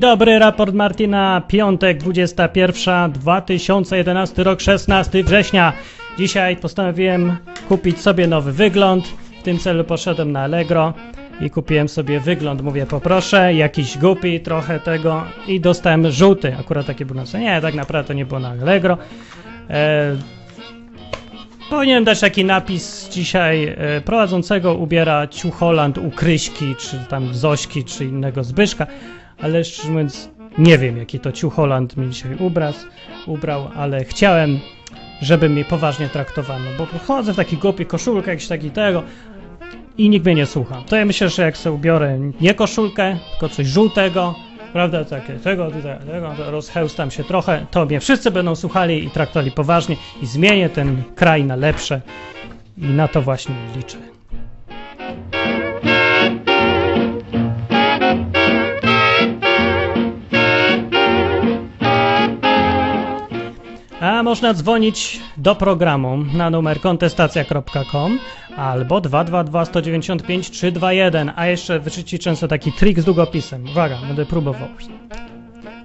Dobry, raport Martina, piątek, 21, 2011 rok, 16 września. Dzisiaj postanowiłem kupić sobie nowy wygląd. W tym celu poszedłem na Allegro i kupiłem sobie wygląd. Mówię, poproszę, jakiś głupi, trochę tego i dostałem żółty. Akurat taki był na. Nie, tak naprawdę to nie było na Allegro. E, Powinienem dać taki napis dzisiaj e, prowadzącego ubiera Ciucholand u Kryśki, czy tam Zośki, czy innego Zbyszka, ale szczerze mówiąc nie wiem jaki to Ciucholand mi dzisiaj ubraz, ubrał, ale chciałem, żeby mnie poważnie traktowano, bo chodzę w taki głupi koszulkę, jakiś taki tego i nikt mnie nie słucha. To ja myślę, że jak sobie ubiorę nie koszulkę, tylko coś żółtego, prawda, takie tego, tutaj, tego, to rozchełstam się trochę, to mnie wszyscy będą słuchali i traktowali poważnie i zmienię ten kraj na lepsze i na to właśnie liczę. Można dzwonić do programu na numer kontestacja.com albo 222 195 321, a jeszcze wyczyci często taki trik z długopisem. Uwaga, będę próbował.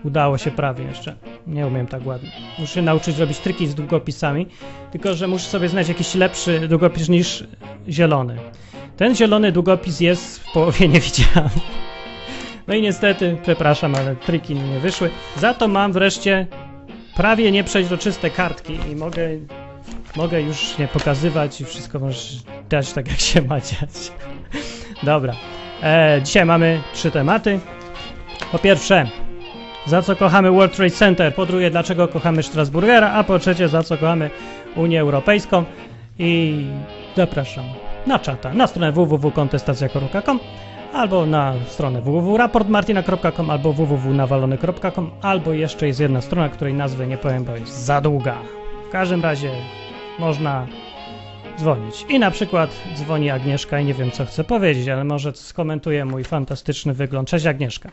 Udało się prawie jeszcze. Nie umiem tak ładnie. Muszę nauczyć robić triki z długopisami, tylko że muszę sobie znaleźć jakiś lepszy długopis niż zielony. Ten zielony długopis jest w połowie niewidzialny. No i niestety, przepraszam, ale triki mi nie wyszły. Za to mam wreszcie prawie nieprzeźroczyste kartki i mogę, mogę już nie pokazywać i wszystko możesz dać tak, jak się ma dziać. Dobra. E, dzisiaj mamy trzy tematy. Po pierwsze, za co kochamy World Trade Center, po drugie, dlaczego kochamy Strasburgera, a po trzecie, za co kochamy Unię Europejską i zapraszam na czata, na stronę www.kontestacja.com albo na stronę www.raportmartina.com albo www.nawalony.com albo jeszcze jest jedna strona, której nazwy nie powiem, bo jest za długa. W każdym razie można dzwonić. I na przykład dzwoni Agnieszka i nie wiem co chce powiedzieć, ale może skomentuje mój fantastyczny wygląd. Cześć Agnieszka.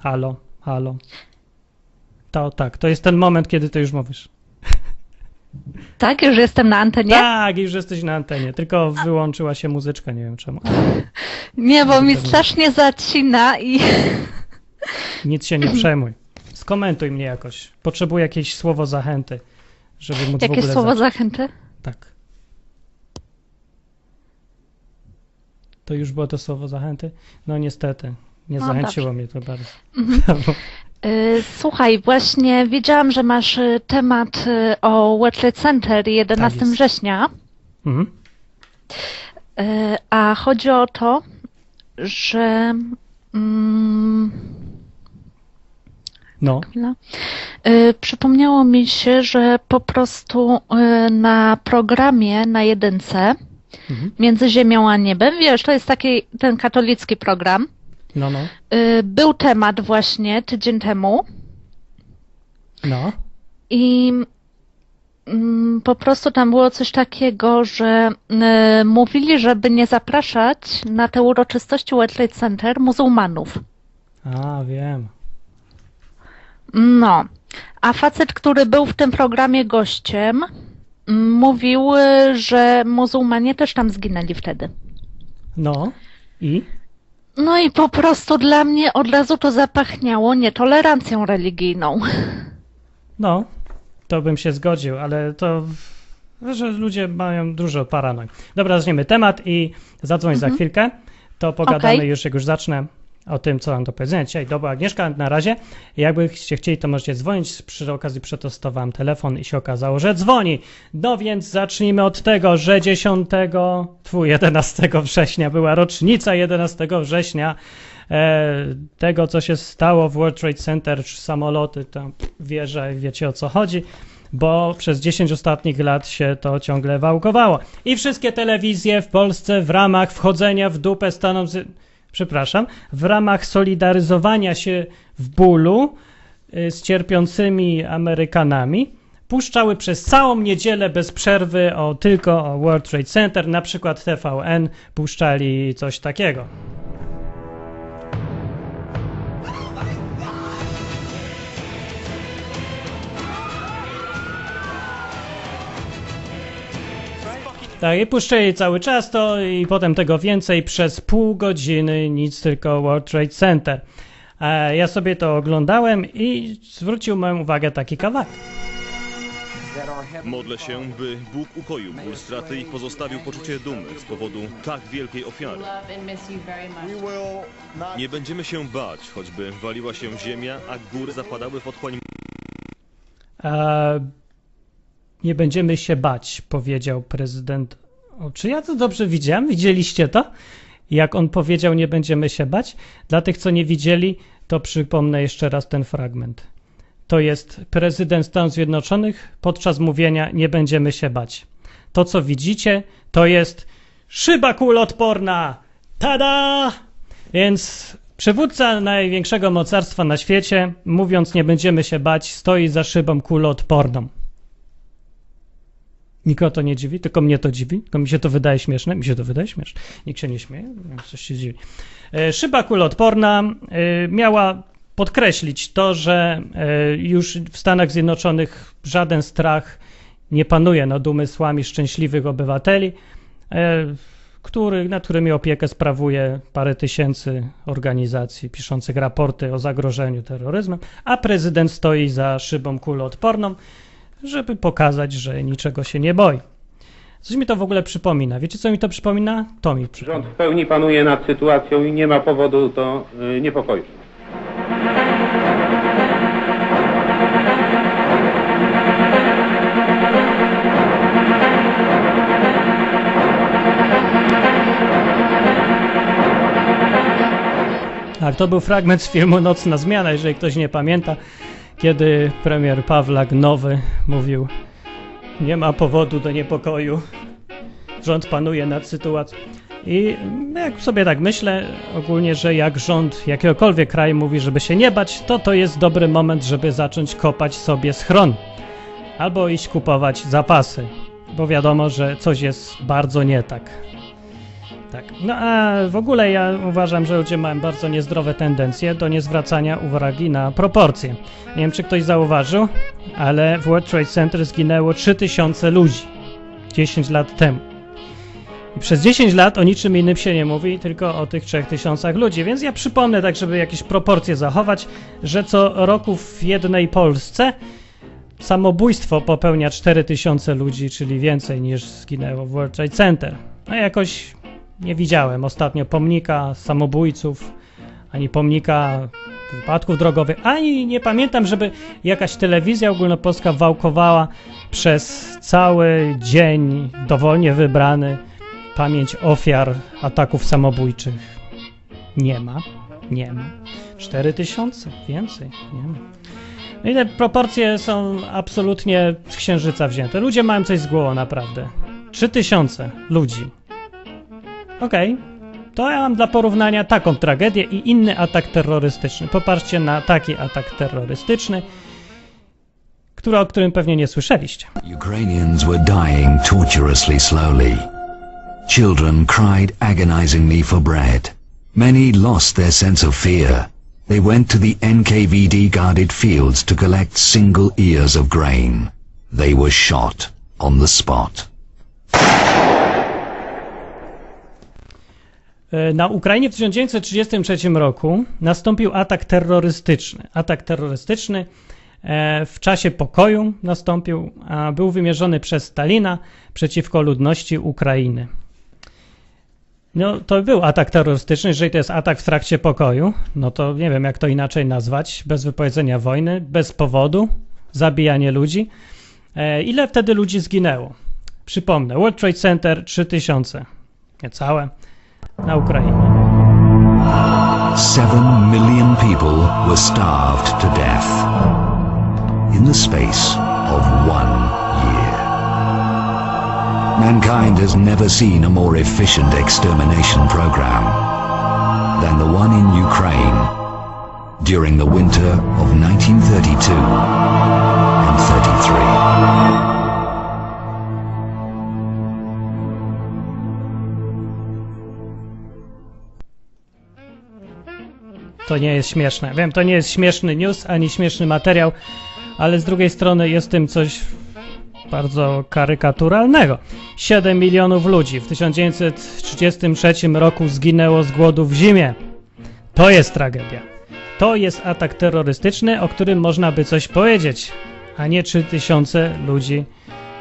Halo, halo. To tak, to jest ten moment, kiedy ty już mówisz. Tak, już jestem na antenie? Tak, już jesteś na antenie, tylko wyłączyła się muzyczka, nie wiem czemu. Nie, bo mi strasznie zacina i... Nic się nie przejmuj. Skomentuj mnie jakoś. Potrzebuję jakieś słowo zachęty, żeby móc w Jakie ogóle słowo zacząć. zachęty? Tak. To już było to słowo zachęty? No niestety, nie No zachęciło dobrze. mnie to bardzo. Y, Słuchaj, właśnie wiedziałam, że masz y, temat y, o Trade Center 11 Tak września, Mhm. y, a chodzi o to, że... Mm, No, chwila. Y, Przypomniało mi się, że po prostu y, na programie na jedynce Mhm. Między Ziemią a Niebem, wiesz, to jest taki ten katolicki program. No, no, Y, Był temat właśnie tydzień temu no. i mm, po prostu tam było coś takiego, że y, mówili, żeby nie zapraszać na te uroczystości World Trade Center muzułmanów. A, wiem. No, a facet, który był w tym programie gościem, mm, mówił, y, że muzułmanie też tam zginęli wtedy. No. I? No i po prostu dla mnie od razu to zapachniało nietolerancją religijną. No, to bym się zgodził, ale to, że ludzie mają dużo paranoi. Dobra, zaczniemy temat i zadzwoń za chwilkę. To pogadamy Okej. już, jak już zacznę o tym, co mam do powiedzenia dzisiaj. Dobra, Agnieszka, na razie. Jakbyście chcieli, to możecie dzwonić. Przy okazji przetestowałem telefon i się okazało, że dzwoni. No więc zacznijmy od tego, że 10, twój 11 września była rocznica 11 września e, tego, co się stało w World Trade Center, samoloty, tam wieże, wiecie o co chodzi, bo przez 10 ostatnich lat się to ciągle wałkowało. I wszystkie telewizje w Polsce w ramach wchodzenia w dupę Stanom Zje- przepraszam, w ramach solidaryzowania się w bólu y, z cierpiącymi Amerykanami, puszczały przez całą niedzielę bez przerwy o, tylko o World Trade Center, na przykład TVN puszczali coś takiego. Tak, i puszczali cały czas to i potem tego więcej przez pół godziny, nic tylko World Trade Center. E, ja sobie to oglądałem i zwrócił moją uwagę taki kawałek. Modlę się, by Bóg ukoił ból straty i pozostawił poczucie dumy z powodu tak wielkiej ofiary. Nie będziemy się bać, choćby waliła się ziemia, a góry zapadały w otchłań E, nie będziemy się bać, powiedział prezydent. O, czy ja to dobrze widziałem? Widzieliście to? Jak on powiedział, nie będziemy się bać? Dla tych, co nie widzieli, to przypomnę jeszcze raz ten fragment. To jest prezydent Stanów Zjednoczonych podczas mówienia nie będziemy się bać. To, co widzicie, to jest szyba kulotporna. Tada! Więc przywódca największego mocarstwa na świecie, mówiąc nie będziemy się bać, stoi za szybą kuloodporną. Nikogo to nie dziwi, tylko mnie to dziwi, tylko mi się to wydaje śmieszne, mi się to wydaje śmieszne. Nikt się nie śmieje, coś się dziwi. E, Szyba kuloodporna e, miała podkreślić to, że e, już w Stanach Zjednoczonych żaden strach nie panuje nad umysłami szczęśliwych obywateli, który, nad którymi opiekę sprawuje parę tysięcy organizacji piszących raporty o zagrożeniu terroryzmem, a prezydent stoi za szybą kuloodporną, żeby pokazać, że niczego się nie boi. Coś mi to w ogóle przypomina. Wiecie, co mi to przypomina? To mi przypomina. Rząd w pełni panuje nad sytuacją i nie ma powodu do y, niepokoju. Tak, to był fragment z filmu Nocna Zmiana, jeżeli ktoś nie pamięta, kiedy premier Pawlak Nowy mówił nie ma powodu do niepokoju, rząd panuje nad sytuacją. I jak sobie tak myślę ogólnie, że jak rząd jakiegokolwiek kraju mówi, żeby się nie bać, to to jest dobry moment, żeby zacząć kopać sobie schron. Albo iść kupować zapasy, bo wiadomo, że coś jest bardzo nie tak. Tak. No a w ogóle ja uważam, że ludzie mają bardzo niezdrowe tendencje do niezwracania uwagi na proporcje. Nie wiem, czy ktoś zauważył, ale w World Trade Center zginęło 3000 ludzi 10 lat temu. I przez 10 lat o niczym innym się nie mówi, tylko o tych 3000 ludzi. Więc ja przypomnę, tak żeby jakieś proporcje zachować, że co roku w jednej Polsce samobójstwo popełnia 4000 ludzi, czyli więcej niż zginęło w World Trade Center. No jakoś nie widziałem ostatnio pomnika samobójców, ani pomnika wypadków drogowych, ani nie pamiętam, żeby jakaś telewizja ogólnopolska wałkowała przez cały dzień dowolnie wybrany pamięć ofiar ataków samobójczych. Nie ma, nie ma. 4000, więcej, nie ma. No i te proporcje są absolutnie z księżyca wzięte. Ludzie mają coś z głową, naprawdę. 3000 ludzi. Okej. To ja mam dla porównania taką tragedię i inny atak terrorystyczny. Popatrzcie na taki atak terrorystyczny, który, o którym pewnie nie słyszeliście. Ukrainians were dying torturously slowly. Children cried agonizingly for bread. Many lost their sense of fear. They went to the NKVD guarded fields to collect single ears of grain. They were shot on the spot. E, Na Ukrainie w 1933 roku nastąpił atak terrorystyczny. Atak terrorystyczny e, w czasie pokoju nastąpił, a był wymierzony przez Stalina przeciwko ludności Ukrainy. No, to był atak terrorystyczny. Jeżeli to jest atak w trakcie pokoju, no to nie wiem, jak to inaczej nazwać. Bez wypowiedzenia wojny, bez powodu, zabijanie ludzi. E, ile wtedy ludzi zginęło? Przypomnę, World Trade Center 3000, niecałe, na Ukrainie. Seven million people were starved to death in the space of one year. Mankind has never seen a more efficient extermination program than the one in Ukraine during the winter of 1932 and 33. To nie jest śmieszne. Wiem, to nie jest śmieszny news ani śmieszny materiał, ale z drugiej strony jest tym coś bardzo karykaturalnego. 7 milionów ludzi w 1933 roku zginęło z głodu w zimie. To jest tragedia. To jest atak terrorystyczny, o którym można by coś powiedzieć, a nie 3000 ludzi,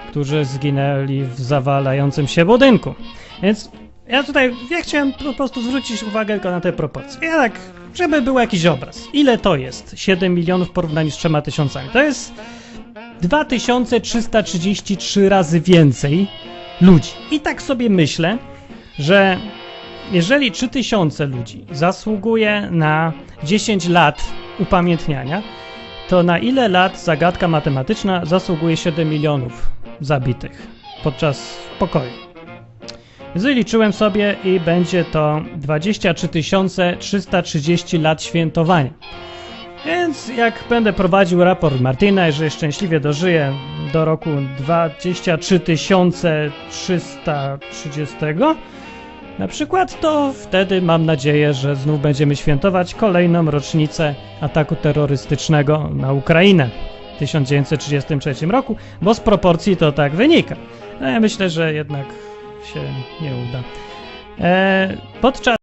którzy zginęli w zawalającym się budynku. Więc ja tutaj, ja chciałem po prostu zwrócić uwagę tylko na te proporcje. Ja tak, żeby był jakiś obraz. Ile to jest? 7 milionów w porównaniu z 3 tysiącami. To jest 2333 razy więcej ludzi. I tak sobie myślę, że jeżeli 3000 ludzi zasługuje na 10 lat upamiętniania, to na ile lat zagadka matematyczna zasługuje 7 milionów zabitych podczas pokoju? Zliczyłem sobie i będzie to 23 330 lat świętowania. Więc jak będę prowadził raport Martina, jeżeli szczęśliwie dożyję do roku 23 330, na przykład, to wtedy mam nadzieję, że znów będziemy świętować kolejną rocznicę ataku terrorystycznego na Ukrainę w 1933 roku, bo z proporcji to tak wynika. No ja myślę, że jednak się nie uda. E, podczas